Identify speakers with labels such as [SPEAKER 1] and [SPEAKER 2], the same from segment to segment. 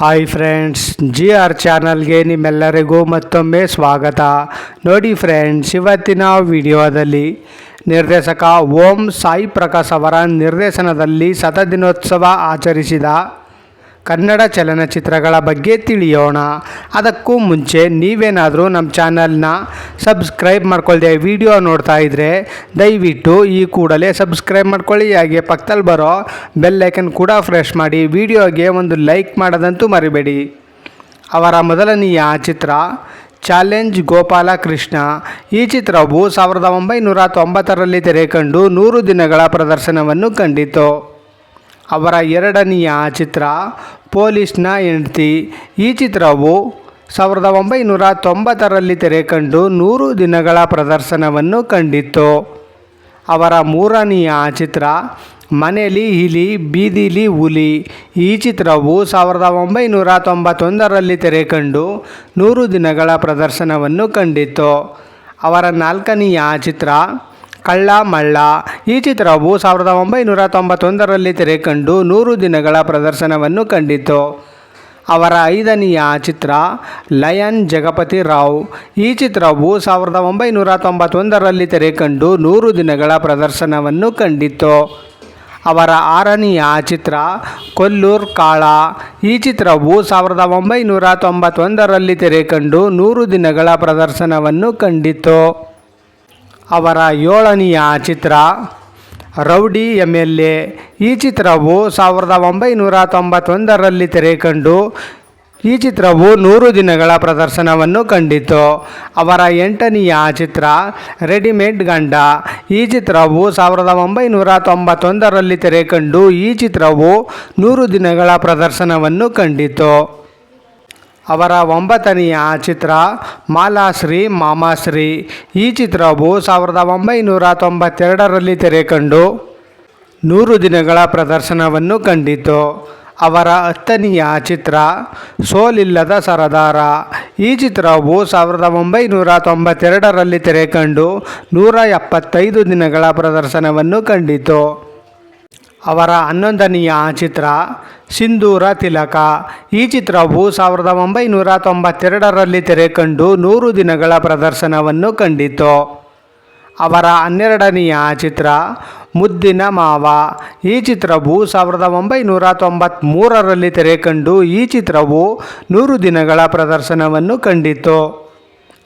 [SPEAKER 1] Hi friends G R ಚಾನಲ್ಗೆ ನಿಮ್ಮೆಲ್ಲರಿಗೂ ಮತ್ತೊಮ್ಮೆ ಸ್ವಾಗತ. ನೋಡಿ ಫ್ರೆಂಡ್ಸ್ ಇವತ್ತಿನ ವಿಡಿಯೋದಲ್ಲಿ ನಿರ್ದೇಶಕ ಓಂ ಸಾಯಿ ಪ್ರಕಾಶ್ ಅವರ ನಿರ್ದೇಶನದಲ್ಲಿ ಶತದಿನೋತ್ಸವ ಆಚರಿಸಿದ ಕನ್ನಡ ಚಲನಚಿತ್ರಗಳ ಬಗ್ಗೆ ತಿಳಿಯೋಣ. ಅದಕ್ಕೂ ಮುಂಚೆ ನೀವೇನಾದರೂ ನಮ್ಮ ಚಾನಲ್ನ ಸಬ್ಸ್ಕ್ರೈಬ್ ಮಾಡ್ಕೊಳ್ದೆ ವಿಡಿಯೋ ನೋಡ್ತಾ ಇದ್ದರೆ ದಯವಿಟ್ಟು ಈ ಕೂಡಲೇ ಸಬ್ಸ್ಕ್ರೈಬ್ ಮಾಡ್ಕೊಳ್ಳಿ. ಹಾಗೆ ಪಕ್ಕದಲ್ಲಿ ಬರೋ ಬೆಲ್ ಲೈಕನ್ ಕೂಡ ಫ್ರೆಶ್ ಮಾಡಿ ವಿಡಿಯೋಗೆ ಒಂದು ಲೈಕ್ ಮಾಡೋದಂತೂ ಮರಿಬೇಡಿ. ಅವರ ಮೊದಲನೆಯ ಚಿತ್ರ, ಚಾಲೆಂಜ್ ಗೋಪಾಲಕೃಷ್ಣ. ಈ ಚಿತ್ರವು ಸಾವಿರದ ಒಂಬೈನೂರ ತೊಂಬತ್ತರಲ್ಲಿ ತೆರೆಕಂಡು ನೂರು ದಿನಗಳ ಪ್ರದರ್ಶನವನ್ನು ಕಂಡಿತು. ಅವರ ಎರಡನೆಯ ಚಿತ್ರ ಪೊಲೀಸ್ನ ಹೆಂಡತಿ. ಈ ಚಿತ್ರವು ಸಾವಿರದ ಒಂಬೈನೂರ ತೊಂಬತ್ತರಲ್ಲಿ ತೆರೆಕಂಡು ನೂರು ದಿನಗಳ ಪ್ರದರ್ಶನವನ್ನು ಕಂಡಿತ್ತು. ಅವರ ಮೂರನೆಯ ಚಿತ್ರ ಮನೆಯಲ್ಲಿ ಇಲಿ, ಬೀದಿಲಿ ಹುಲಿ. ಈ ಚಿತ್ರವು ಸಾವಿರದ ಒಂಬೈನೂರ ತೊಂಬತ್ತೊಂದರಲ್ಲಿ ತೆರೆಕಂಡು ನೂರು ದಿನಗಳ ಪ್ರದರ್ಶನವನ್ನು ಕಂಡಿತ್ತು. ಅವರ ನಾಲ್ಕನೆಯ ಚಿತ್ರ ಕಳ್ಳ ಮಳ್ಳ ಈ ಚಿತ್ರವು ಸಾವಿರದ ಒಂಬೈನೂರ ತೊಂಬತ್ತೊಂದರಲ್ಲಿ ತೆರೆಕಂಡು ನೂರು ದಿನಗಳ ಪ್ರದರ್ಶನವನ್ನು ಕಂಡಿತು. ಅವರ ಐದನೆಯ ಚಿತ್ರ ಲಯನ್ ಜಗಪತಿ ರಾವ್. ಈ ಚಿತ್ರವು ಸಾವಿರದ ಒಂಬೈನೂರ ತೊಂಬತ್ತೊಂದರಲ್ಲಿ ತೆರೆಕಂಡು ನೂರು ದಿನಗಳ ಪ್ರದರ್ಶನವನ್ನು ಕಂಡಿತು. ಅವರ ಆರನೆಯ ಚಿತ್ರ ಕೊಲ್ಲೂರ್ ಕಾಳ. ಈ ಚಿತ್ರವು ಸಾವಿರದ ಒಂಬೈನೂರ ತೊಂಬತ್ತೊಂದರಲ್ಲಿ ತೆರೆಕಂಡು ನೂರು ದಿನಗಳ ಪ್ರದರ್ಶನವನ್ನು ಕಂಡಿತು. ಅವರ ಏಳನೆಯ ಚಿತ್ರ ರೌಡಿ ಎಂ ಎಲ್ ಎ ಈ ಚಿತ್ರವು ಸಾವಿರದ ಒಂಬೈನೂರ ತೊಂಬತ್ತೊಂದರಲ್ಲಿ ತೆರೆಕಂಡು ಈ ಚಿತ್ರವು ನೂರು ದಿನಗಳ ಪ್ರದರ್ಶನವನ್ನು ಕಂಡಿತು. ಅವರ ಎಂಟನೆಯ ಚಿತ್ರ ರೆಡಿಮೇಡ್ ಗಂಡ. ಈ ಚಿತ್ರವು ಸಾವಿರದ ಒಂಬೈನೂರ ತೊಂಬತ್ತೊಂದರಲ್ಲಿ ತೆರೆಕಂಡು ಈ ಚಿತ್ರವು ನೂರು ದಿನಗಳ ಪ್ರದರ್ಶನವನ್ನು ಕಂಡಿತು. ಅವರ ಒಂಬತ್ತನೆಯ ಚಿತ್ರ ಮಾಲಾಶ್ರೀ ಮಾಮಾಶ್ರೀ. ಈ ಚಿತ್ರವು ಸಾವಿರದ ಒಂಬೈನೂರ ತೊಂಬತ್ತೆರಡರಲ್ಲಿ ತೆರೆಕಂಡು ನೂರು ದಿನಗಳ ಪ್ರದರ್ಶನವನ್ನು ಕಂಡಿತು. ಅವರ ಹತ್ತನೆಯ ಚಿತ್ರ ಸೋಲಿಲ್ಲದ ಸರದಾರ. ಈ ಚಿತ್ರವು ಸಾವಿರದ ಒಂಬೈನೂರ ತೊಂಬತ್ತೆರಡರಲ್ಲಿ ತೆರೆಕಂಡು ನೂರ ಎಪ್ಪತ್ತೈದು ದಿನಗಳ ಪ್ರದರ್ಶನವನ್ನು ಕಂಡಿತು. ಅವರ ಹನ್ನೊಂದನೆಯ ಚಿತ್ರ ಸಿಂಧೂರ ತಿಲಕ. ಈ ಚಿತ್ರವು ಸಾವಿರದ ಒಂಬೈನೂರ ತೊಂಬತ್ತೆರಡರಲ್ಲಿ ತೆರೆಕಂಡು ನೂರು ದಿನಗಳ ಪ್ರದರ್ಶನವನ್ನು ಕಂಡಿತು ಅವರ ಹನ್ನೆರಡನೆಯ ಚಿತ್ರ ಮುದ್ದಿನ ಮಾವ. ಈ ಚಿತ್ರವು ಸಾವಿರದ ಒಂಬೈನೂರ ತೊಂಬತ್ತ್ಮೂರರಲ್ಲಿ ತೆರೆಕಂಡು ಈ ಚಿತ್ರವು ನೂರು ದಿನಗಳ ಪ್ರದರ್ಶನವನ್ನು ಕಂಡಿತು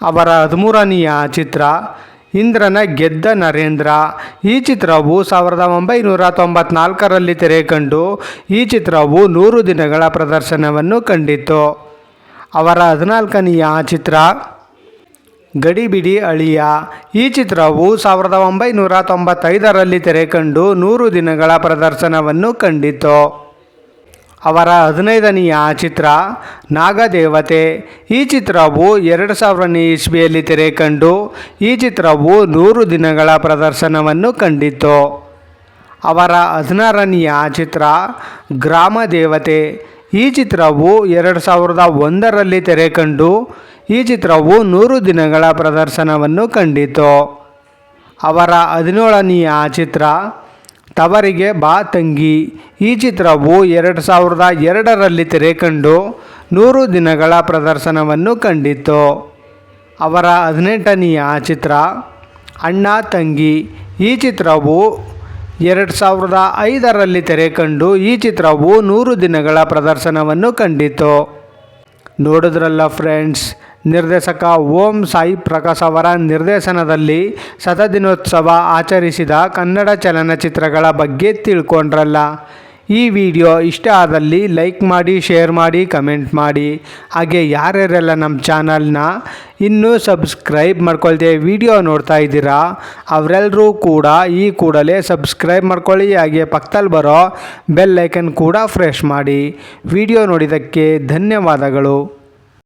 [SPEAKER 1] ಅವರ ಹದಿಮೂರನೆಯ ಚಿತ್ರ ಇಂದ್ರನ ಗೆದ್ದ ನರೇಂದ್ರ. ಈ ಚಿತ್ರವು ಸಾವಿರದ ಒಂಬೈನೂರ ತೊಂಬತ್ನಾಲ್ಕರಲ್ಲಿ ತೆರೆಕಂಡು ಈ ಚಿತ್ರವು ನೂರು ದಿನಗಳ ಪ್ರದರ್ಶನವನ್ನು ಕಂಡಿತು ಅವರ ಹದಿನಾಲ್ಕನೆಯ ಚಿತ್ರ, ಗಡಿಬಿಡಿ ಅಳಿಯ. ಈ ಚಿತ್ರವು ಸಾವಿರದ ಒಂಬೈನೂರ ತೊಂಬತ್ತೈದರಲ್ಲಿ ತೆರೆಕಂಡು ನೂರು ದಿನಗಳ ಪ್ರದರ್ಶನವನ್ನು ಕಂಡಿತು ಅವರ ಹದಿನೈದನೆಯ ಚಿತ್ರ ನಾಗದೇವತೆ. ಈ ಚಿತ್ರವು ಎರಡು ಸಾವಿರನೇ ಇಸ್ವಿಯಲ್ಲಿ ತೆರೆಕಂಡು, ಈ ಚಿತ್ರವು ನೂರು ದಿನಗಳ ಪ್ರದರ್ಶನವನ್ನು ಕಂಡಿತು ಅವರ ಹದಿನಾರನೆಯ ಚಿತ್ರ ಗ್ರಾಮ ದೇವತೆ ಈ ಚಿತ್ರವು ಎರಡು ಸಾವಿರದ ಒಂದರಲ್ಲಿ ತೆರೆಕಂಡು, ಈ ಚಿತ್ರವು ನೂರು ದಿನಗಳ ಪ್ರದರ್ಶನವನ್ನು ಕಂಡಿತು ಅವರ ಹದಿನೇಳನೆಯ ಚಿತ್ರ ತವರಿಗೆ ಬಾ ತಂಗಿ ಈ ಚಿತ್ರವು ಎರಡು ಸಾವಿರದ ಎರಡರಲ್ಲಿ ತೆರೆಕಂಡು ನೂರು ದಿನಗಳ ಪ್ರದರ್ಶನವನ್ನು ಕಂಡಿತು. ಅವರ ಹದಿನೆಂಟನೆಯ ಚಿತ್ರ, ಅಣ್ಣ ತಂಗಿ ಈ ಚಿತ್ರವು ಎರಡು ಸಾವಿರದ ಐದರಲ್ಲಿ ತೆರೆಕಂಡು ಈ ಚಿತ್ರವು ನೂರು ದಿನಗಳ ಪ್ರದರ್ಶನವನ್ನು ಕಂಡಿತು. ನೋಡಿದ್ರಲ್ಲ ಫ್ರೆಂಡ್ಸ್ ನಿರ್ದೇಶಕ ಓಂ ಸಾಯಿ ಪ್ರಕಾಶ್ ಅವರ ನಿರ್ದೇಶನದಲ್ಲಿ ಶತದಿನೋತ್ಸವ ಆಚರಿಸಿದ ಕನ್ನಡ ಚಲನಚಿತ್ರಗಳ ಬಗ್ಗೆ ತಿಳ್ಕೊಂಡ್ರಲ್ಲ. ಈ ವಿಡಿಯೋ ಇಷ್ಟ ಆದಲ್ಲಿ ಲೈಕ್ ಮಾಡಿ, ಶೇರ್ ಮಾಡಿ, ಕಮೆಂಟ್ ಮಾಡಿ. ಹಾಗೆ ಯಾರ್ಯಾರೆಲ್ಲ ನಮ್ಮ ಚಾನಲ್ನ ಇನ್ನೂ ಸಬ್ಸ್ಕ್ರೈಬ್ ಮಾಡ್ಕೊಳ್ದೆ ವಿಡಿಯೋ ನೋಡ್ತಾ ಇದ್ದೀರಾ ಅವರೆಲ್ಲರೂ ಕೂಡ ಈ ಕೂಡಲೇ ಸಬ್ಸ್ಕ್ರೈಬ್ ಮಾಡ್ಕೊಳ್ಳಿ. ಹಾಗೆ ಪಕ್ಕದಲ್ಲಿ ಬರೋ ಬೆಲ್ ಐಕನ್ ಕೂಡ ಫ್ರೆಶ್ ಮಾಡಿ. ವಿಡಿಯೋ ನೋಡಿದ್ದಕ್ಕೆ ಧನ್ಯವಾದಗಳು.